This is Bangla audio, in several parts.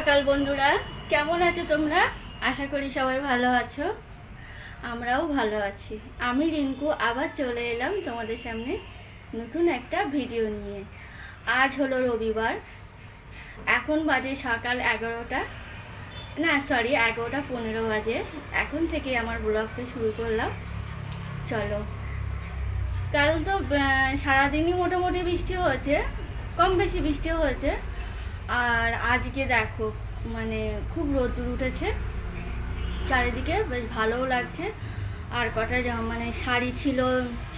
সকাল বন্ধুরা। কেমন আছো তোমরা? আশা করি সবাই ভালো আছো। আমরাও ভালো আছি। আমি রিঙ্কু, আবার চলে এলাম তোমাদের সামনে নতুন একটা ভিডিও নিয়ে। আজ হলো রবিবার। এখন বাজে সকাল এগারোটা। না সরি এগারোটা পনেরো বাজে। এখন থেকে আমার ব্লগটা শুরু করলাম। চলো। কাল তো সারাদিনই মোটামুটি বৃষ্টি হয়েছে। কম বেশি বৃষ্টি হয়েছে। আর আজকে দেখো মানে খুব রোদ্দুর উঠেছে। চারিদিকে বেশ ভালোও লাগছে। আর কটা মানে শাড়ি ছিল,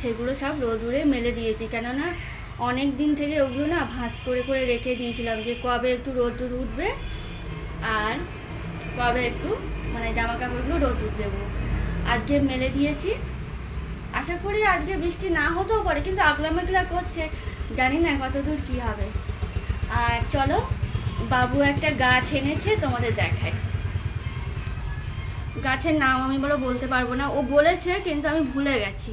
সেগুলো সব রোদুরে মেলে দিয়েছি। কেননা অনেক দিন থেকে ওগুলো না ভাঁজ করে করে রেখে দিয়েছিলাম যে কবে একটু রোদ্দুর উঠবে আর কবে একটু মানে জামা কাপড়গুলো রোদ্দুর দেবো। আজকে মেলে দিয়েছি। আশা করি আজকে বৃষ্টি না হতেও পারে, কিন্তু আগলা মেঘলা করছে। জানি না কতদূর কী হবে। আর চলো, বাবু একটা গাছ এনেছে, তোমাদের দেখায় গাছের নাম আমি বলো বলতে পারব না। ও বলেছে, কিন্তু আমি ভুলে গেছি।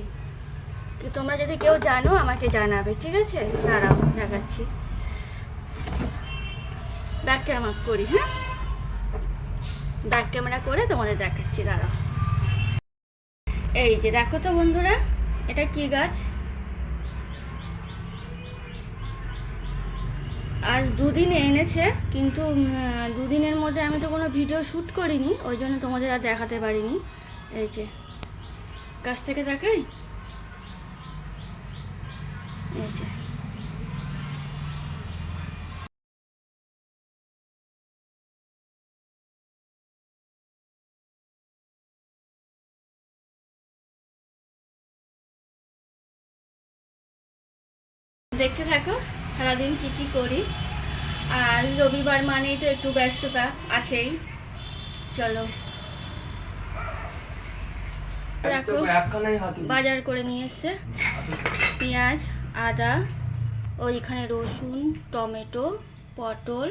তো তোমরা যদি কেউ জানো, আমাকে জানাবে, ঠিক আছে? দাঁড়াও, দেখাচ্ছি। ব্যাক ক্যামেরা করি হ্যাঁ? ব্যাক ক্যামেরা করে তোমাদের দেখাচ্ছি, দাঁড়াও। এই যে, দেখো তো বন্ধুরা, এটা কি গাছ? আজ দুদিন এনেছে, কিন্তু দুদিনের মধ্যে আমি তো কোনো ভিডিও শ্যুট করিনি, ওই জন্য তোমাদের আর দেখাতে পারিনি। এই যে, কাছ থেকে দেখাই এই যে। দেখতে থাকো। সারাদিন কি কি করি? আর রবিবার মানেই তো একটু ব্যস্ততা আছেই। চলো। দেখো বাজার করে নিয়ে এসছে। পেঁয়াজ আদা ওইখানে রসুন টমেটো পটল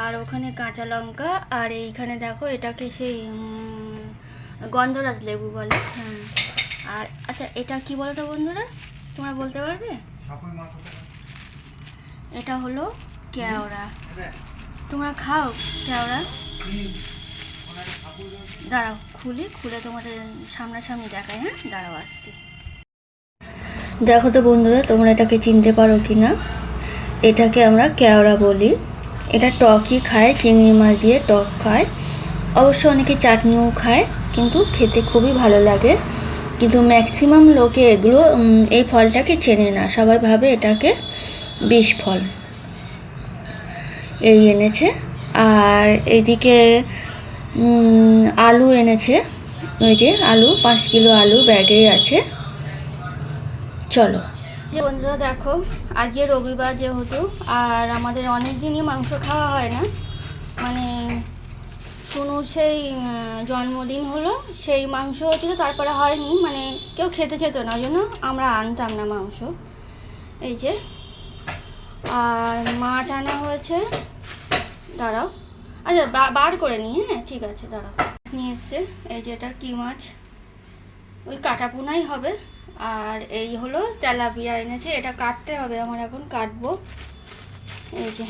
আর ওখানে কাঁচা লঙ্কা আর এইখানে দেখো এটাকে সেই গন্ধরাজ লেবু বলে। হ্যাঁ। আর আচ্ছা এটা কি বলো তো বন্ধুরা? তোমরা বলতে পারবে? এটা হলো কেওড়া। তোমরা খাও কেওড়া। দাঁড়াও খুলি খুলে তোমাদের সামনাসামনি দেখাই হ্যাঁ? দাঁড়াও আসছি। দেখো তো বন্ধুরা তোমরা এটাকে চিনতে পারো কি না? এটাকে আমরা কেওড়া বলি। এটা টকই খায় চিংড়ি মাছ দিয়ে টক খায়। অবশ্য অনেকে চাটনিও খায় কিন্তু খেতে খুবই ভালো লাগে। কিন্তু ম্যাক্সিমাম লোকে এগুলো এই ফলটাকে চেনে না। সবাই ভাবে এটাকে বিষ ফল। এই এনেছে। আর এইদিকে উম, আলু এনেছে। ওই যে আলু পাঁচ কিলো আলু ব্যাগেই আছে। চলো। যে বন্ধুরা দেখো আজকে রবিবার যেহেতু আর আমাদের অনেক দিনই মাংস খাওয়া হয় না। মানে শুনু সেই জন্মদিন হলো সেই মাংস হচ্ছিল তারপরে হয়নি। মানে কেউ খেতে চেত না জন্য আমরা আনতাম না মাংস। এই যে আর মাছ আনা হয়েছে। দাঁড়াও। আচ্ছা বার করে নিই হ্যাঁ? ঠিক আছে, দাঁড়াও। নিয়ে এসছে। এই যে এটা কী মাছ? ওই কাটা পোনাই হবে। আর এই হলো তেলাপিয়া এনেছে। এটা কাটতে হবে আমার এখন, কাটবো। এই যে।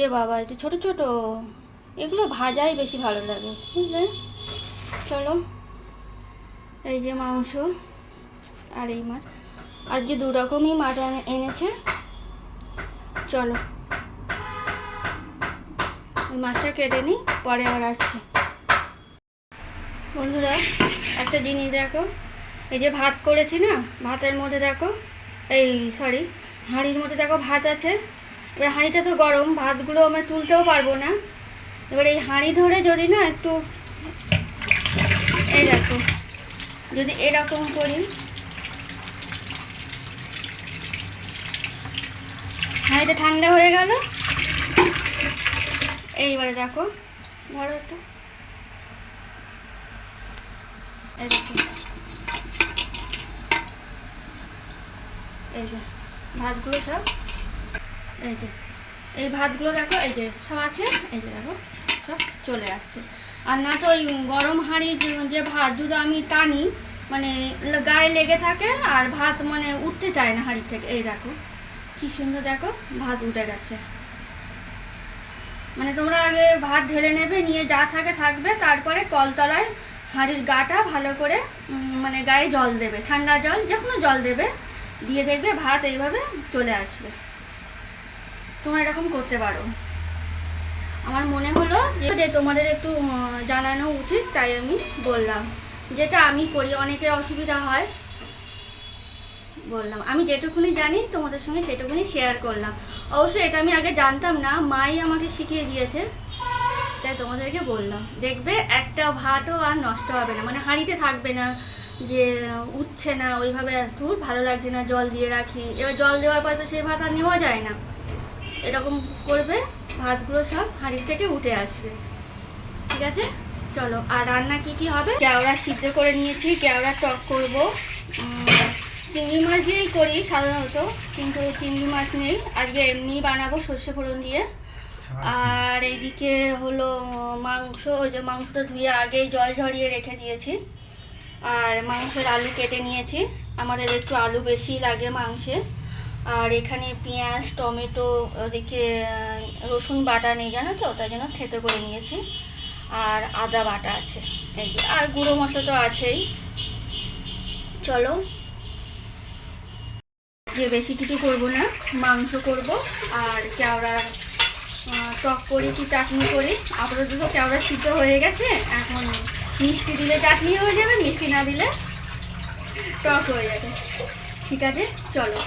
এ বাবা এটা ছোট ছোট। এগুলো ভাজাই বেশি ভালো লাগে, বুঝলে? চলো। এই যে মাংস আর এই মাছ। আজকে দু রকমই মাছ এনেছে। চলো। মাছটা কেটে নিই, পরে আবার আসছি। বন্ধুরা, একটা জিনিস দেখো। এই যে ভাত করেছি না, ভাতের মধ্যে দেখো, এই সরি হাঁড়ির মধ্যে দেখো ভাত আছে। এবার হাঁড়িটা তো গরম, ভাতগুলো আমি তুলতেও পারব না। এবার এই হাঁড়ি ধরে যদি না একটু এই দেখো, যদি এরকম করি হাঁড়িটা ঠান্ডা হয়ে গেল। এইবারে দেখো, ধরো একটু। এই যে। ভাতগুলো সব। এই যে, এই ভাতগুলো দেখো, এই যে সব আছে। এই যে দেখো, সব চলে আসছে। আর না তো ওই গরম হাঁড়ির যে ভাত যদি আমি টানি মানে গায়ে লেগে থাকে আর ভাত মানে উঠতে চায় না হাঁড়ির থেকে। এই দেখো। কি সুন্দর দেখো, ভাত উঠে গেছে। মানে তোমরা আগে ভাত ঢেলে নেবে, নিয়ে যা থাকে থাকবে, তারপরে কলতলায় হাঁড়ির গাটা ভালো করে মানে গায়ে জল দেবে, ঠান্ডা জল যে কোনো জল দেবে, দিয়ে দেখবে ভাত এইভাবে চলে আসবে। তোমরা এরকম করতে পারো। আমার মনে হলো যে- তোমাদের একটু জানানো উচিত, তাই আমি বললাম। যেটা আমি করি, অনেকের অসুবিধা হয় বললাম। আমি যেটুকুনি জানি, তোমাদের সঙ্গে সেটুকুনি শেয়ার করলাম। অবশ্যই এটা আমি আগে জানতাম না, মাই আমাকে শিখিয়ে দিয়েছে, তাই তোমাদেরকে বললাম। দেখবে একটা ভাতও আর নষ্ট হবে না মানে হাঁড়িতে থাকবে না, যে উঠছে না, ওইভাবে দূর ভালো লাগছে না, জল দিয়ে রাখি। এবার জল দেওয়ার পর তো সেই ভাত আর নেওয়া যায় না। এরকম করবে, ভাতগুলো সব হাঁড়ির থেকে উঠে আসবে। ঠিক আছে? চলো, আর রান্না কি কি হবে? কেওড়া সিদ্ধ করে নিয়েছি, কেওড়া টক করব। চিংড়ি মাছ দিয়েই করি সাধারণত, কিন্তু চিংড়ি মাছ নেই। আজকে এমনি বানাবো সর্ষে ফোড়ন দিয়ে। আর এইদিকে হলো মাংস, ওই যে মাংসটা ধুয়ে আগেই জল ঝরিয়ে রেখে দিয়েছি। আর মাংসের আলু কেটে নিয়েছি। আমাদের একটু আলু বেশি লাগে মাংসে। আর এখানে পেঁয়াজ, টমেটো, ওদিকে রসুন বাটা নেই, জানো তো? তাই জন্য থেতো করে নিয়েছি। আর আদা বাটা আছে। এই যে, আর গুঁড়ো মশলা তো আছেই। চলো যে বেশি কিছু করব না, মাংস করব আর কেওড়ার টক করি কি চাটনি করি। আপাতত কেওড়া সিদ্ধ হয়ে গেছে, এখন মিষ্টি দিলে চাটনি হয়ে যাবে, মিষ্টি না দিলে টক হয়ে যাবে। ঠিক আছে? চলো।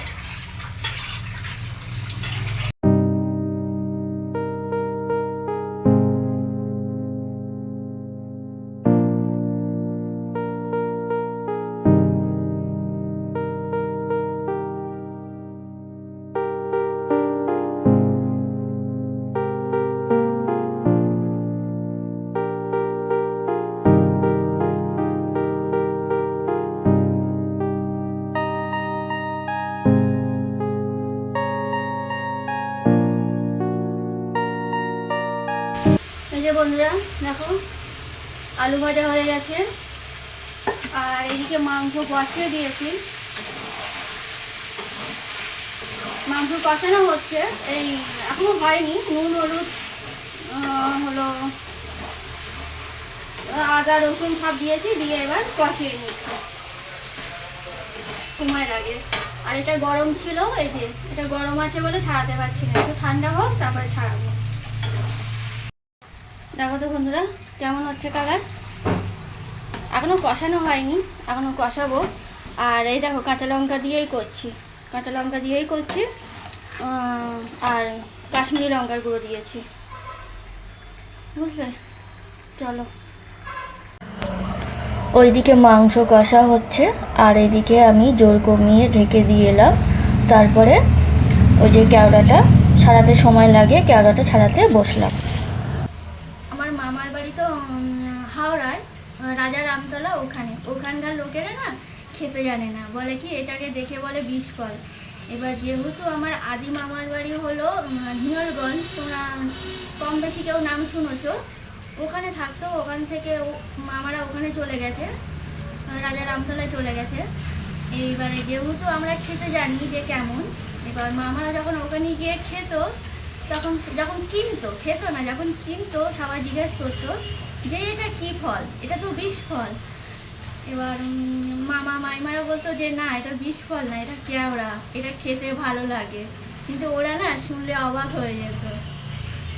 বন্ধুরা, দেখো, আলু ভাজা হয়ে গেছে। আর এদিকে মাংস কষিয়ে দিয়েছি। মাংস কষানো হচ্ছে। এই, এখনও হয়নি, নুন, হলুদ হলো, আদা, রসুন সব দিয়েছি, দিয়ে এবার কষিয়ে নিচ্ছি। সময় লাগে আর এটা গরম ছিল, এই যে, এটা গরম আছে বলে ছাড়াতে পারছি না। একটু ঠান্ডা হোক, তারপরে ছাড়াবো। দেখো তো বন্ধুরা, কেমন হচ্ছে কালার এখনও কষানো হয়নি, এখনও কষাবো। আর এই দেখো, কাঁচা লঙ্কা দিয়েই করছি। কাঁচা লঙ্কা দিয়েই করছি আর কাশ্মীরি লঙ্কার গুঁড়ো দিয়েছি। বুঝলে? চলো। ওইদিকে মাংস কষা হচ্ছে, আর এদিকে আমি জোর কমিয়ে ঢেকে দিয়ে এলাম। তারপরে ওই যে কেওড়াটা, ছাড়াতে সময় লাগে, কেওড়াটা ছাড়াতে বসলাম আমার মামার বাড়ি তো উম, হাওড়ায় আহ, রাজা রামতলা ওখানে ওখানকার লোকেরা না খেতে জানে না। বলে কি, এটাকে দেখে বলে বিষ ফল। এবার যেহেতু আমার আদি মামার বাড়ি হলো হিঙ্গলগঞ্জ তোমরা কম বেশি কেউ নাম শুনেছ, ওখানে থাকতো, ওখান থেকে মামারা ওখানে চলে গেছে, রাজা রামতলায় চলে গেছে। এইবারে যেহেতু আমরা খেতে জানি যে কেমন, এবার মামারা যখন ওখানে গিয়ে খেত, তখন যখন কিনতো, খেত না, যখন কিনতো, সবাই জিজ্ঞেস করতো যে এটা কি ফল? এটা তো বিষ ফল। এবার মামা মাইমারা বলতো যে, না, এটা বিষ ফল না, এটা কেওড়া, এটা খেতে ভালো লাগে। কিন্তু ওরা না শুনলে অবাক হয়ে যেত।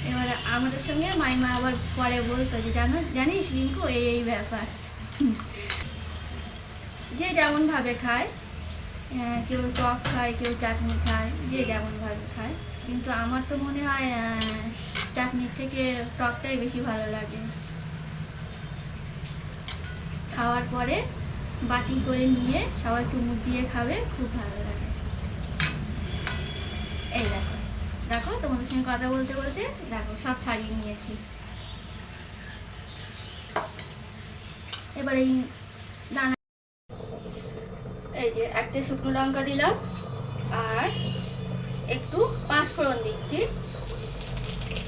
এবার আমাদের সঙ্গে মাইমা আবার পরে বলতো যে, জানো, জানিস রিঙ্কু, এই এই ব্যাপার। যে যেমনভাবে খায় কেউ টক খায়, কেউ চাটনি খায়, যে যেমনভাবে খায়। কিন্তু আমার তো মনে হয় চাটনির থেকে টকটাই বেশি ভালো লাগে। খাওয়ার পরে বাটি করে নিয়ে সবাই চুমুক দিয়ে খাবে, খুব ভালো লাগে। এই দেখো দেখো, তোমাদের সঙ্গে কথা বলতে বলতে, দেখো, সব ছাড়িয়ে নিয়েছি। এবার এই দানা এই যে একটা শুকনো লঙ্কা দিলাম, আর একটু পাঁচফোড়ন দিচ্ছি।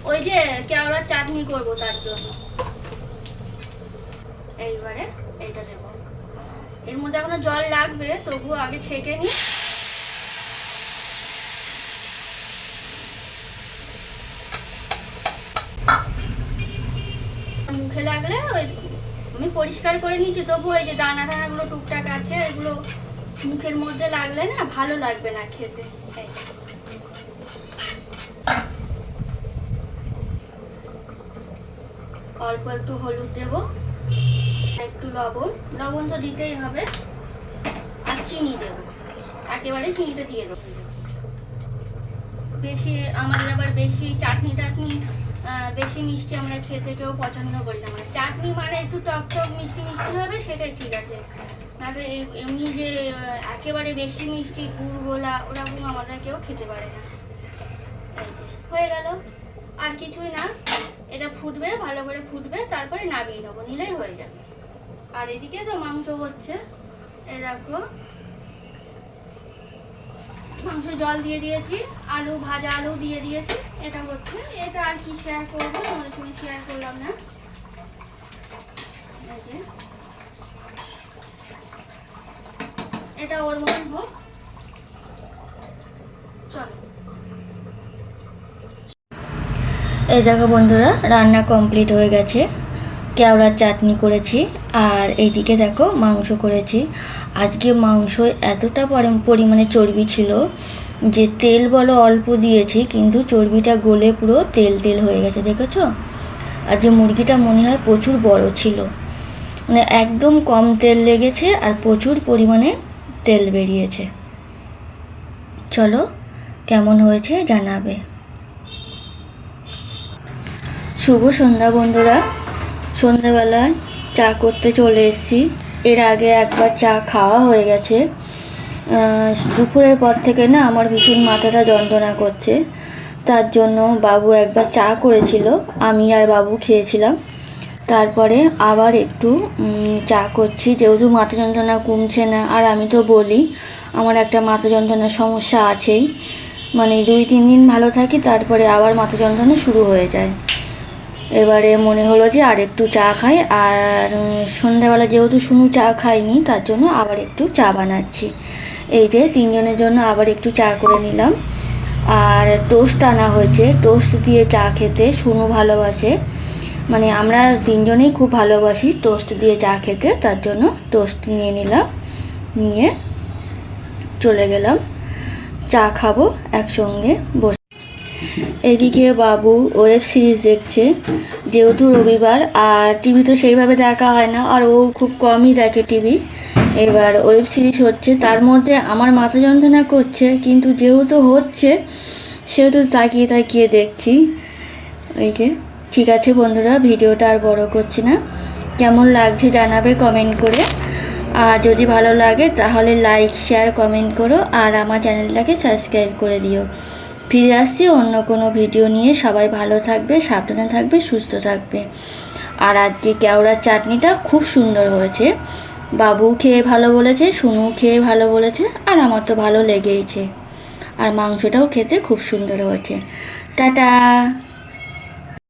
ওই যে কেওড়ার চাটনি করব তার জন্য। এইবারে এইটা দেব। এর মধ্যে এখনও জল লাগবে, তবুও আগে ছেঁকে নি মুখে লাগলে ওই আমি পরিষ্কার করে নিয়েছি তবু এই যে দানা দানাগুলো টুকটাক আছে, এগুলো মুখের মধ্যে লাগলে না ভালো লাগবে না খেতে। অল্প একটু হলুদ দেব। একটু লবণ লবণ তো দিতেই হবে। আর চিনি দেব। একেবারে চিনিটা দিয়ে দেবো। বেশি, আমাদের আবার বেশি চাটনি টাটনি বেশি মিষ্টি আমরা খেতে কেউ পছন্দ করি না। মানে চাটনি মানে একটু টক টক মিষ্টি মিষ্টি হবে, সেটাই ঠিক আছে। নাহলে এমনি যে একেবারে বেশি মিষ্টি, গুড়, গোলা, ওরকম আমাদের কেউ খেতে পারে না। হয়ে গেল। আর কিছুই না। এটা ফুটবে, ভালো করে ফুটবে, তারপরে নামিয়ে নেব, নিলেই হয়ে যাবে। আর এদিকে তো মাংস হচ্ছে, এ দেখো। মাংস জল দিয়ে দিয়েছি, আলু, ভাজা আলু দিয়ে দিয়েছি, এটা হচ্ছে। এটা আর কি শেয়ার করব? তোমাদের সঙ্গে শেয়ার করলাম না। এটা ওর মতন হোক। চলো। এই দেখো বন্ধুরা, রান্না কমপ্লিট হয়ে গেছে। কেওড়ার চাটনি করেছি, আর এইদিকে দেখো মাংস করেছি। আজকে মাংস এতটা পরি- পরিমাণে চর্বি ছিল যে তেল বলো অল্প দিয়েছি, কিন্তু চর্বিটা গলে পুরো তেল তেল হয়ে গেছে, দেখেছ? আর যে মুরগিটা মনে হয় প্রচুর বড় ছিল। মানে একদম কম তেল লেগেছে আর প্রচুর পরিমাণে তেল বেরিয়েছে। চলো, কেমন হয়েছে জানাবে। শুভ সন্ধ্যা বন্ধুরা। সন্ধ্যাবেলায় চা করতে চলে এসেছি। এর আগে একবার চা খাওয়া হয়ে গেছে। দুপুরের পর থেকে না আমার ভীষণ মাথাটা যন্ত্রণা করছে। তার জন্য বাবু একবার চা করেছিল, আমি আর বাবু খেয়েছিলাম। তারপরে আবার একটু চা করছি। যেহেতু মাথা যন্ত্রণা কমছে না, আর আমি তো বলি, আমার একটা মাথা যন্ত্রণার সমস্যা আছেই। মানে দুই, তিন দিন ভালো থাকি, তারপরে আবার মাথা যন্ত্রণা শুরু হয়ে যায়। এবারে মনে হলো যে আর একটু চা খাই, আর সন্ধ্যাবেলা যেহেতু শুনু চা খাইনি, তার জন্য আবার একটু চা বানাচ্ছি। এই যে তিনজনের জন্য আবার একটু চা করে নিলাম। আর টোস্ট আনা হয়েছে। টোস্ট দিয়ে চা খেতে শুনু ভালোবাসে। মানে আমরা তিনজনেই খুব ভালোবাসি টোস্ট দিয়ে চা খেতে, তার জন্য টোস্ট নিয়ে নিলাম, নিয়ে চলে গেলাম। চা খাব একসঙ্গে বসে। এদিকে বাবু ওয়েব সিরিজ দেখছে, যেহেতু রবিবার, আর টিভি তো সেইভাবে দেখা হয় না, আর ও খুব কমই দেখে টিভি। এবার ওয়েব সিরিজ হচ্ছে, তার মধ্যে আমার মাথা যন্ত্রণা করছে, কিন্তু যেহেতু হচ্ছে, সেহেতু তাকিয়ে তাকিয়ে দেখছি। এই যে, ঠিক আছে বন্ধুরা, ভিডিওটা আর বড় করছি না। কেমন লাগছে জানাবে কমেন্ট করে। আর যদি ভালো লাগে, তাহলে লাইক শেয়ার কমেন্ট করো, আর আমার চ্যানেলটাকে সাবস্ক্রাইব করে দিও। ফিরে আসছি অন্য কোনো ভিডিও নিয়ে। সবাই ভালো থাকবে, সাবধানে থাকবে, সুস্থ থাকবে। আর আজকে কেওড়ার চাটনিটা খুব সুন্দর হয়েছে। বাবু খেয়ে ভালো বলেছে, সুনু খেয়ে ভালো বলেছে, আর আমার তো ভালো লেগেইছে। আর মাংসটাও খেতে খুব সুন্দর হয়েছে। টাটা!